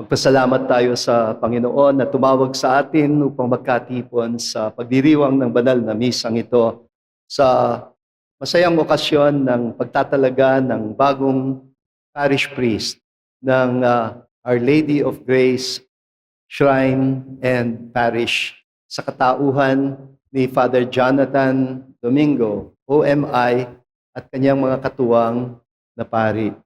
Magpasalamat tayo sa Panginoon na tumawag sa atin upang magkatipon sa pagdiriwang ng banal na misang ito sa masayang okasyon ng pagtatalaga ng bagong parish priest ng ah, Our Lady of Grace Shrine and Parish sa katauhan ni Father Jonathan Domingo, OMI, at kanyang mga katuwang na pari.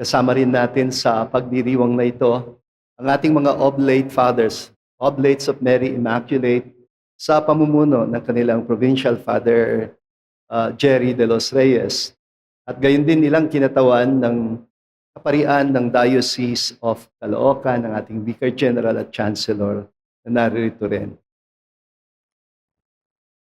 Kasama rin natin sa pagdiriwang na ito ang ating mga oblate fathers, oblates of Mary Immaculate, sa pamumuno ng kanilang provincial father uh, Jerry de los Reyes. At gayon din nilang kinatawan ng kaparian ng Diocese of Caloocan, ng ating Vicar General at Chancellor na naririto rin.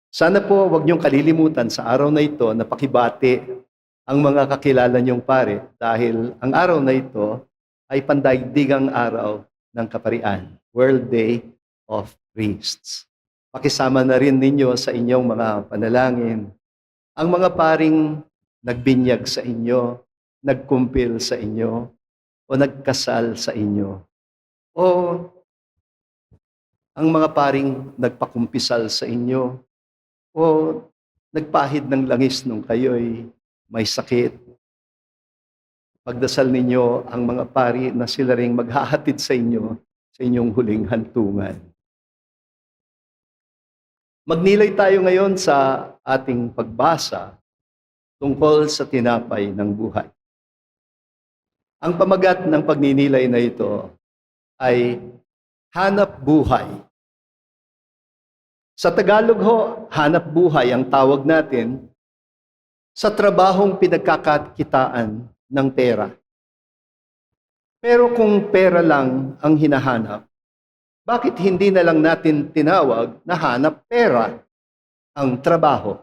Sana po wag niyong kalilimutan sa araw na ito na pakibati ang mga kakilala niyong pare dahil ang araw na ito ay pandaigdigang araw ng kaparian, World Day of Priests. Pakisama na rin ninyo sa inyong mga panalangin ang mga paring nagbinyag sa inyo, nagkumpil sa inyo, o nagkasal sa inyo. O ang mga paring nagpakumpisal sa inyo, o nagpahid ng langis nung kayo'y may sakit. Pagdasal ninyo ang mga pari na sila ring maghahatid sa inyo sa inyong huling hantungan. Magnilay tayo ngayon sa ating pagbasa tungkol sa tinapay ng buhay. Ang pamagat ng pagninilay na ito ay hanap buhay. Sa Tagalog ho, hanap buhay ang tawag natin sa trabahong pinagkakakitaan ng pera. Pero kung pera lang ang hinahanap, bakit hindi na lang natin tinawag na hanap pera ang trabaho?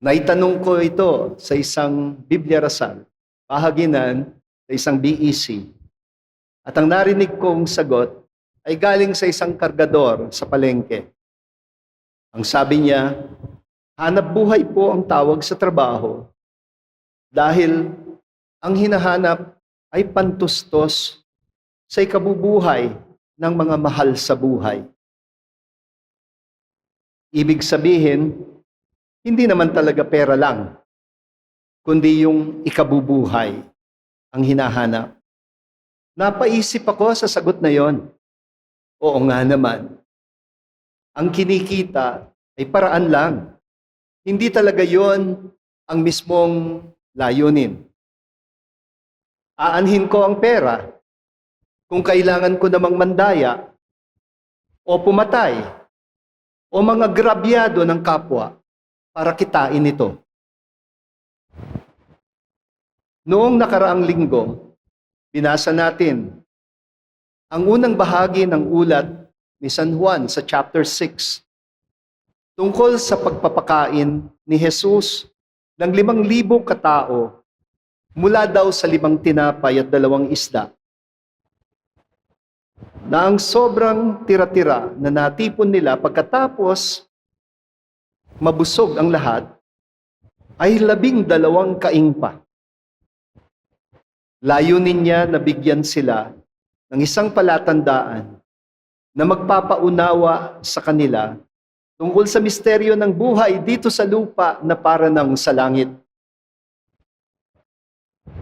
Naitanong ko ito sa isang Biblia Rasal, pahaginan sa isang BEC. At ang narinig kong sagot ay galing sa isang kargador sa palengke. Ang sabi niya, hanap buhay po ang tawag sa trabaho dahil ang hinahanap ay pantustos sa ikabubuhay ng mga mahal sa buhay. Ibig sabihin, hindi naman talaga pera lang, kundi yung ikabubuhay ang hinahanap. Napaisip ako sa sagot na yon. Oo nga naman. Ang kinikita ay paraan lang. Hindi talaga yon ang mismong layunin. Aanhin ko ang pera kung kailangan ko namang mandaya o pumatay o mga grabyado ng kapwa para kitain ito. Noong nakaraang linggo, binasa natin ang unang bahagi ng ulat ni San Juan sa chapter 6 tungkol sa pagpapakain ni Jesus ng limang libong katao mula daw sa limang tinapay at dalawang isda na ang sobrang tira-tira na natipon nila pagkatapos mabusog ang lahat ay labing dalawang kaing pa. Layunin niya na bigyan sila ng isang palatandaan na magpapaunawa sa kanila tungkol sa misteryo ng buhay dito sa lupa na para ng sa langit.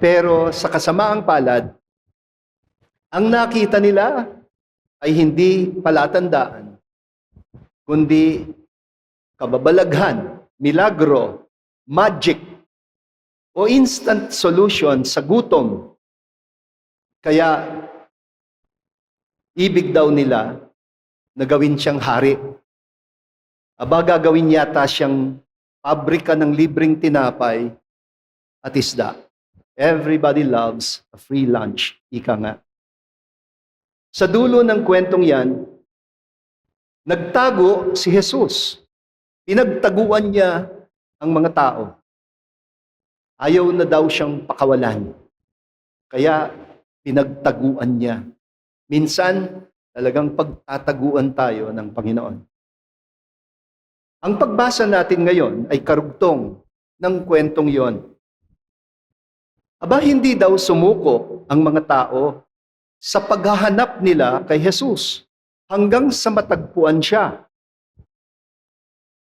Pero sa kasamaang palad, ang nakita nila ay hindi palatandaan, kundi kababalaghan, milagro, magic, o instant solution sa gutom. Kaya, ibig daw nila na gawin siyang hari. Aba, gagawin yata siyang pabrika ng libreng tinapay at isda. Everybody loves a free lunch, ika nga. Sa dulo ng kwentong yan, nagtago si Jesus. Pinagtaguan niya ang mga tao. Ayaw na daw siyang pakawalan. Kaya pinagtaguan niya. Minsan, talagang pagtataguan tayo ng Panginoon. Ang pagbasa natin ngayon ay karugtong ng kwentong yon. Aba, hindi daw sumuko ang mga tao sa paghahanap nila kay Jesus hanggang sa matagpuan siya.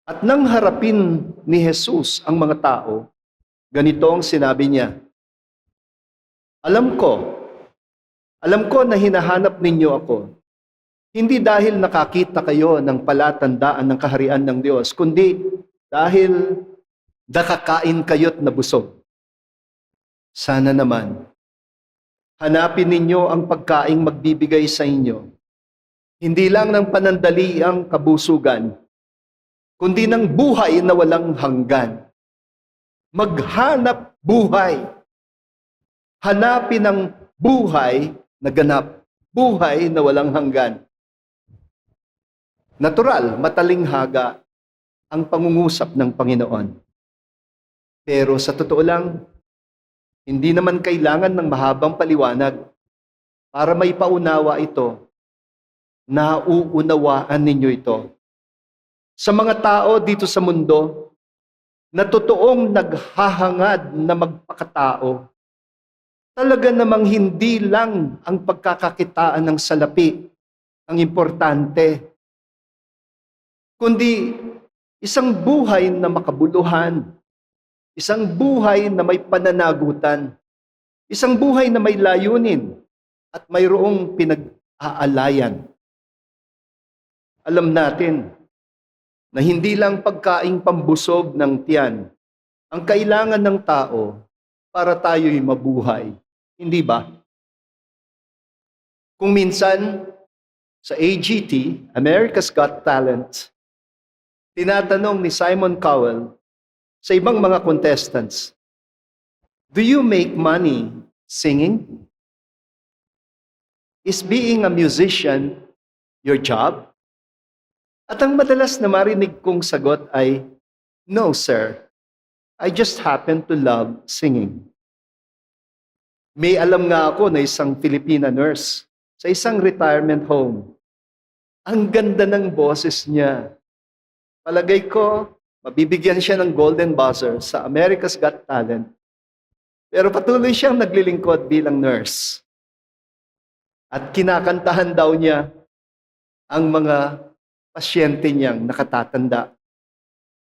At nang harapin ni Jesus ang mga tao, ganito ang sinabi niya, Alam ko, alam ko na hinahanap ninyo ako, hindi dahil nakakita kayo ng palatandaan ng kaharian ng Diyos, kundi dahil nakakain kayo't nabusog. Sana naman, hanapin ninyo ang pagkaing magbibigay sa inyo, hindi lang ng panandaliang kabusugan, kundi ng buhay na walang hanggan. Maghanap buhay. Hanapin ang buhay na ganap, buhay na walang hanggan. Natural, matalinghaga ang pangungusap ng Panginoon. Pero sa totoo lang, hindi naman kailangan ng mahabang paliwanag para may paunawa ito. Nauunawaan ninyo ito. Sa mga tao dito sa mundo na totoong naghahangad na magpakatao, talaga namang hindi lang ang pagkakakitaan ng salapi ang importante, kundi isang buhay na makabuluhan, isang buhay na may pananagutan, isang buhay na may layunin at mayroong pinag-aalayan. Alam natin na hindi lang pagkaing pambusog ng tiyan ang kailangan ng tao para tayo'y mabuhay. Hindi ba? Kung minsan, sa AGT, America's Got Talent, tinatanong ni Simon Cowell sa ibang mga contestants, Do you make money singing? Is being a musician your job? At ang madalas na marinig kong sagot ay, No, sir. I just happen to love singing. May alam nga ako na isang Filipina nurse sa isang retirement home. Ang ganda ng boses niya. Palagay ko, mabibigyan siya ng golden buzzer sa America's Got Talent. Pero patuloy siyang naglilingkod bilang nurse. At kinakantahan daw niya ang mga pasyente niyang nakatatanda.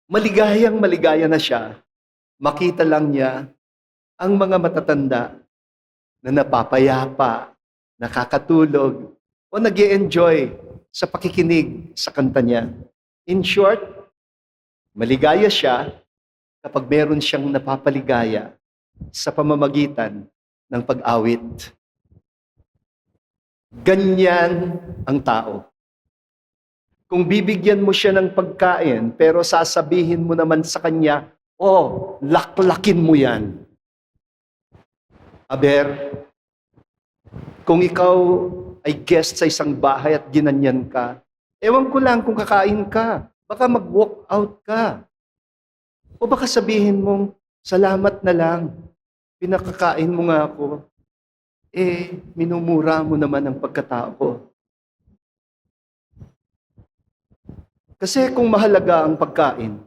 Maligayang maligaya na siya, makita lang niya ang mga matatanda na napapayapa, nakakatulog, o nag enjoy sa pakikinig sa kanta niya. In short, maligaya siya kapag meron siyang napapaligaya sa pamamagitan ng pag-awit. Ganyan ang tao. Kung bibigyan mo siya ng pagkain, pero sasabihin mo naman sa kanya, oh, laklakin mo yan. Aber, kung ikaw ay guest sa isang bahay at ginanyan ka, ewan ko lang kung kakain ka, baka mag-walk out ka. O baka sabihin mong, salamat na lang, pinakakain mo nga ako. Eh, minumura mo naman ang pagkatao ko. Kasi kung mahalaga ang pagkain,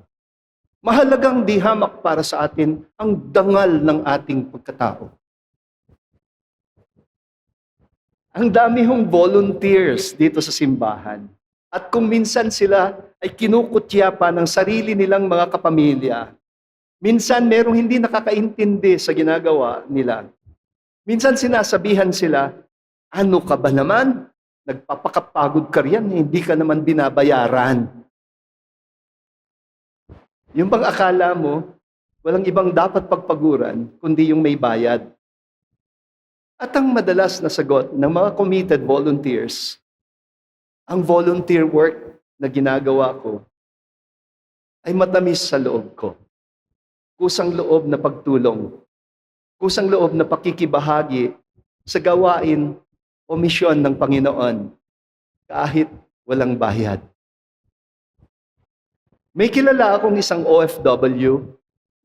mahalagang di hamak para sa atin ang dangal ng ating pagkatao. Ang dami hong volunteers dito sa simbahan. At kung minsan sila ay kinukutya pa ng sarili nilang mga kapamilya, minsan merong hindi nakakaintindi sa ginagawa nila. Minsan sinasabihan sila, ano ka ba naman? Nagpapakapagod ka riyan, eh, hindi ka naman binabayaran. Yung bang akala mo, walang ibang dapat pagpaguran, kundi yung may bayad. At ang madalas na sagot ng mga committed volunteers, ang volunteer work na ginagawa ko ay matamis sa loob ko. Kusang loob na pagtulong. Kusang loob na pakikibahagi sa gawain o misyon ng Panginoon kahit walang bayad. May kilala akong isang OFW,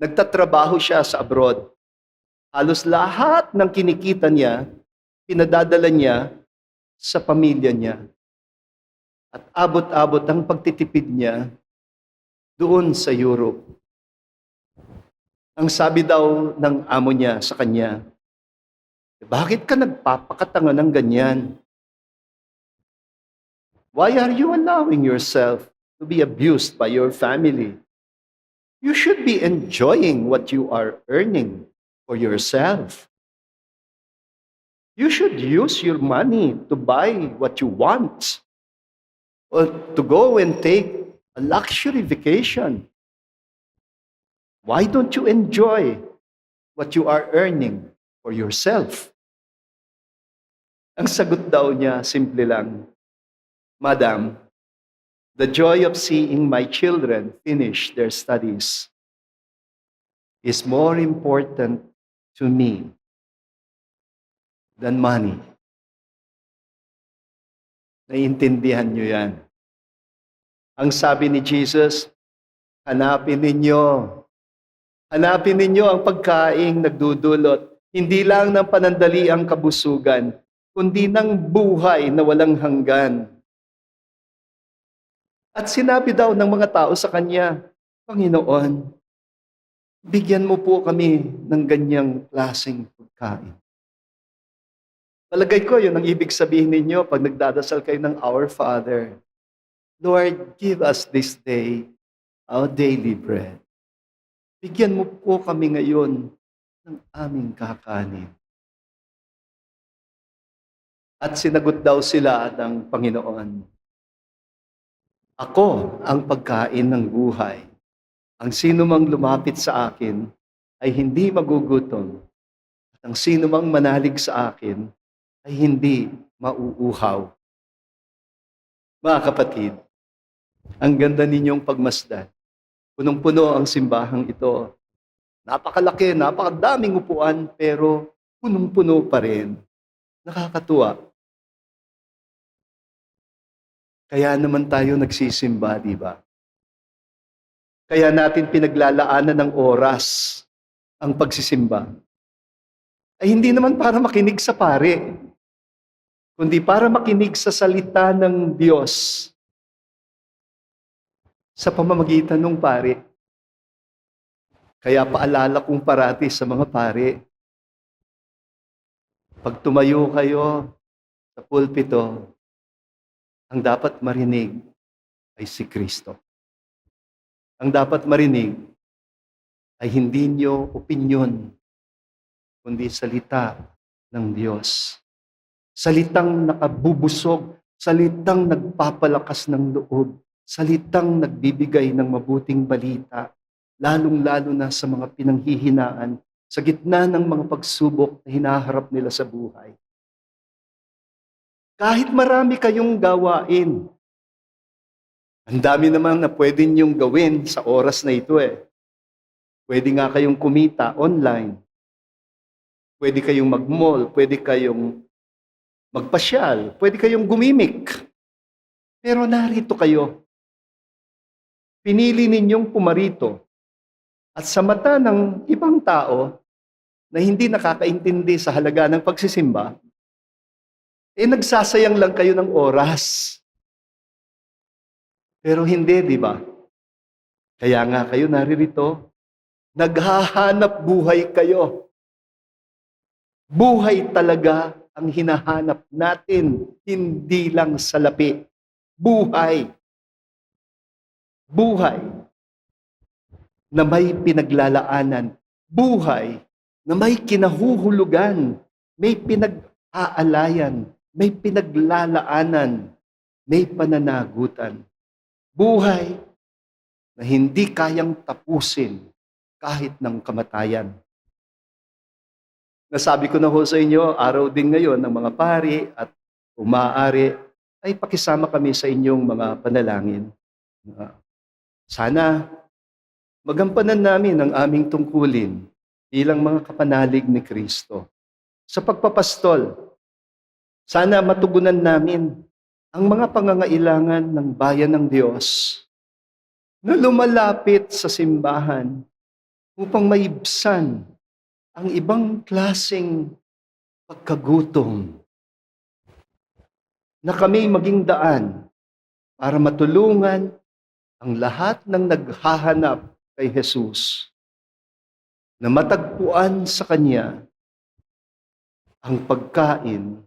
nagtatrabaho siya sa abroad. Halos lahat ng kinikita niya, pinadadala niya sa pamilya niya. At abot-abot ang pagtitipid niya doon sa Europe. Ang sabi daw ng amo niya sa kanya, Bakit ka nagpapakatanga ng ganyan? Why are you allowing yourself to be abused by your family? You should be enjoying what you are earning for yourself. You should use your money to buy what you want or to go and take a luxury vacation. Why don't you enjoy what you are earning for yourself? Ang sagot daw niya, simple lang, Madam, the joy of seeing my children finish their studies is more important to me than money. Naiintindihan niyo yan. Ang sabi ni Jesus, hanapin ninyo. Hanapin ninyo ang pagkaing nagdudulot, hindi lang ng panandaliang kabusugan, kundi ng buhay na walang hanggan. At sinabi daw ng mga tao sa kanya, Panginoon, bigyan mo po kami ng ganyang klaseng pagkain. Palagay ko, yun ang ibig sabihin ninyo pag nagdadasal kayo ng Our Father. Lord, give us this day our daily bread. Bigyan mo po kami ngayon ng aming kakanin. At sinagot daw sila ng Panginoon, Ako ang pagkain ng buhay. Ang sino mang lumapit sa akin ay hindi magugutom. At ang sino mang manalig sa akin ay hindi mauuhaw. Mga kapatid, ang ganda ninyong pagmasdan. Punong-puno ang simbahang ito. Napakalaki, napakadaming upuan, pero punong-puno pa rin. Nakakatuwa. Kaya naman tayo nagsisimba, di ba? Kaya natin pinaglalaanan ng oras ang pagsisimba. Ay hindi naman para makinig sa pare, kundi para makinig sa salita ng Diyos sa pamamagitan ng pare. Kaya paalala kong parati sa mga pare, pag tumayo kayo sa pulpito, ang dapat marinig ay si Kristo. Ang dapat marinig ay hindi nyo opinyon, kundi salita ng Diyos. Salitang nakabubusog, salitang nagpapalakas ng loob, salitang nagbibigay ng mabuting balita, lalong-lalo na sa mga pinanghihinaan, sa gitna ng mga pagsubok na hinaharap nila sa buhay. Kahit marami kayong gawain, ang dami naman na pwede niyong gawin sa oras na ito eh. Pwede nga kayong kumita online. Pwede kayong mag-mall, pwede kayong magpasyal, pwede kayong gumimik. Pero narito kayo. Pinili ninyong pumarito. At sa mata ng ibang tao na hindi nakakaintindi sa halaga ng pagsisimba, eh nagsasayang lang kayo ng oras. Pero hindi, di ba? Kaya nga kayo naririto, naghahanap buhay kayo. Buhay talaga ang hinahanap natin, hindi lang salapi. Buhay. Buhay na may pinaglalaanan. Buhay na may kinahuhulugan, may pinag-aalayan, may pinaglalaanan, may pananagutan. Buhay na hindi kayang tapusin kahit ng kamatayan. Nasabi ko na ho sa inyo, araw din ngayon ng mga pari at umaari ay pakisama kami sa inyong mga panalangin. Uh, Sana magampanan namin ang aming tungkulin bilang mga kapanalig ni Kristo. Sa pagpapastol, sana matugunan namin ang mga pangangailangan ng bayan ng Diyos na lumalapit sa simbahan upang maibsan ang ibang klaseng pagkagutom na kami maging daan para matulungan ang lahat ng naghahanap kay Jesus na matagpuan sa Kanya ang pagkain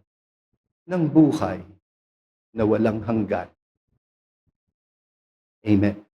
ng buhay na walang hanggan. Amen.